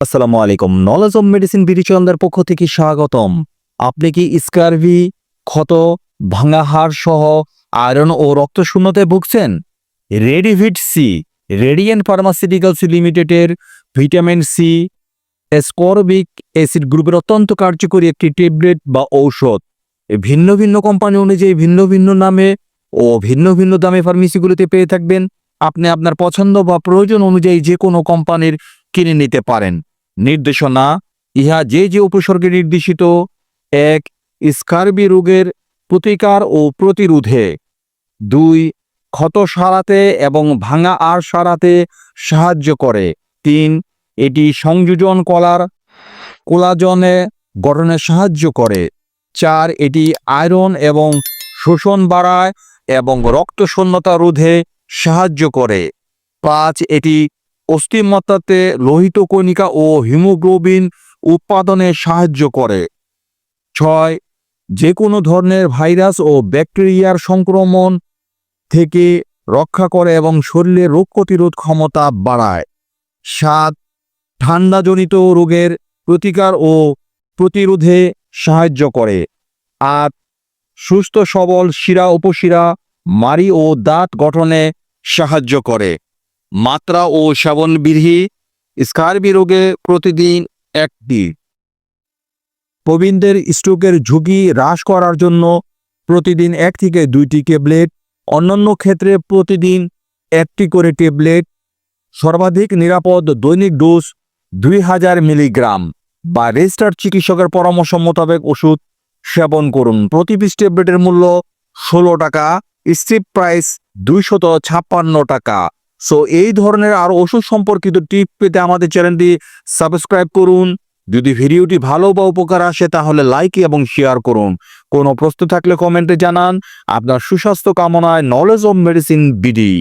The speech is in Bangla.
আসসালামু আলাইকুম। নলেজ অফ মেডিসিন বিরিচন্দার পক্ষ থেকে স্বাগতম। আপনি কি স্কারভি, ক্ষত, ভাঙা হাড় সহ আয়রন ও রক্ত শূন্যতায় ভুগছেন? রেডিভিট সি রেডিয়েন্ট ফার্মাসিউটিক্যালস লিমিটেডের ভিটামিন সি এসকরবিক অ্যাসিড গ্রুপের অত্যন্ত কার্যকরী একটি ট্যাবলেট বা ঔষধ। ভিন্ন ভিন্ন কোম্পানি অনুযায়ী ভিন্ন ভিন্ন নামে ও ভিন্ন ভিন্ন দামে ফার্মেসিগুলোতে পেয়ে থাকবেন। আপনি আপনার পছন্দ বা প্রয়োজন অনুযায়ী যে কোনো কোম্পানির কিনে নিতে পারেন। নির্দেশনা, ইহা যে যে উপসর্গে নির্দেশিত, এক, স্কার্বি রোগের প্রতিকার ও প্রতিরোধে। দুই, ক্ষত সারাতে এবং ভাঙা আর সারাতে সাহায্য করে। তিন, এটি সংযোজন কলার কোলাজনে গঠনে সাহায্য করে। চার, এটি আয়রন এবং শোষণ বাড়ায় এবং রক্ত শূন্যতা রোধে সাহায্য করে। পাঁচ, এটি অস্থিমত্তাতে লোহিত কণিকা ও হিমোগ্লোবিন উৎপাদনে সাহায্য করে। ছয় যে কোনো ধরনের ভাইরাস ও ব্যাকটেরিয়ার সংক্রমণ থেকে রক্ষা করে এবং শরীরের রোগ প্রতিরোধ ক্ষমতা বাড়ায়। সাত, ঠান্ডাজনিত রোগের প্রতিকার ও প্রতিরোধে সাহায্য করে। আট, সুস্থ সবল শিরা, উপশিরা মারি ও দাঁত গঠনে সাহায্য করে। মাত্রা ও সেবন বিধি স্কারবি রোগে প্রতিদিন একটি। প্রবীণদের স্ট্রোকের ঝুঁকি হ্রাস করার জন্য প্রতিদিন এক থেকে দুইটি ট্যাবলেট, অন্যান্য ক্ষেত্রে প্রতিদিন একটি করে ট্যাবলেট, সর্বাধিক নিরাপদ দৈনিক ডোজ দুই হাজার মিলিগ্রাম বা রেজিস্টার্ড চিকিৎসকের পরামর্শ মোতাবেক ওষুধ সেবন করুন। প্রতি পিস ট্যাবলেটের মূল্য ষোলো টাকা। স্ট্রিপ প্রাইস দুইশত ছাপ্পান্ন টাকা। সো এই ধরনের আরও ওষুধ সম্পর্কিত টিপ পেতে আমাদের চ্যানেলটি সাবস্ক্রাইব করুন। যদি ভিডিওটি ভালো বা উপকার আসে, তাহলে লাইক এবং শেয়ার করুন। কোনো প্রশ্ন থাকলে কমেন্টে জানান। আপনার সুস্বাস্থ্য কামনায় নলেজ অব মেডিসিন বিডি